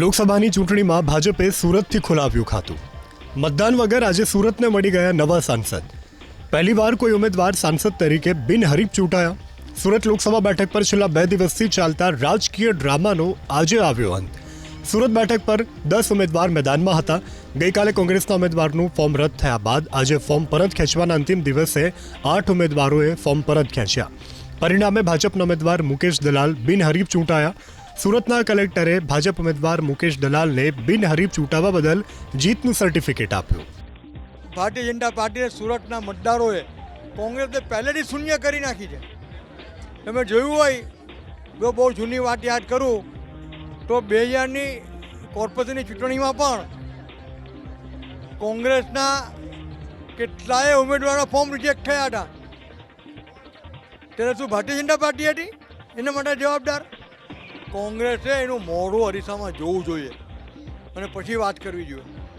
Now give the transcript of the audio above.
લોકસભાની ચૂંટણીમાં ભાજપે સુરતથી ખોલાવ્યું ખાતું. મતદાન વગર આજે સુરતને મળી ગયા નવા સાંસદ. પહેલીવાર કોઈ ઉમેદવાર સાંસદ તરીકે બિનહરીફ ચૂંટાયા. સુરત લોકસભા બેઠક પર છેલ્લા બે દિવસથી ચાલતા રાજકીય ડ્રામાનો આજે આવ્યો અંત. સુરત બેઠક પર દસ ઉમેદવાર મેદાનમાં હતા. ગઈકાલે કોંગ્રેસના ઉમેદવારનું ફોર્મ રદ થયા બાદ આજે ફોર્મ પરત ખેંચવાના અંતિમ દિવસે આઠ ઉમેદવારોએ ફોર્મ પરત ખેંચ્યા. પરિણામે ભાજપના ઉમેદવાર મુકેશ દલાલ બિનહરીફ ચૂંટાયા. સુરતના કલેક્ટરે ભાજપ ઉમેદવાર મુકેશ દલાલને બિનહરીફ ચૂંટાવા બદલ જીતનું સર્ટિફિકેટ આપ્યું. ભારતીય જનતા પાર્ટીએ સુરતના મતદારોએ કોંગ્રેસને પહેલેથી શૂન્ય કરી નાખી છે. તમે જોયું હોય, જો બહુ જૂની વાત યાદ કરું, તો બે હજારની કોર્પોરેશનની ચૂંટણીમાં પણ કોંગ્રેસના કેટલાય ઉમેદવારો ફોર્મ રિજેક્ટ થયા હતા. ત્યારે શું ભારતીય જનતા પાર્ટી હતી? એના માટે જવાબદાર? કોંગ્રેસે એનું મોઢું અરીસામાં જોવું જોઈએ. અને પછી વાત કરવી જોઈએ.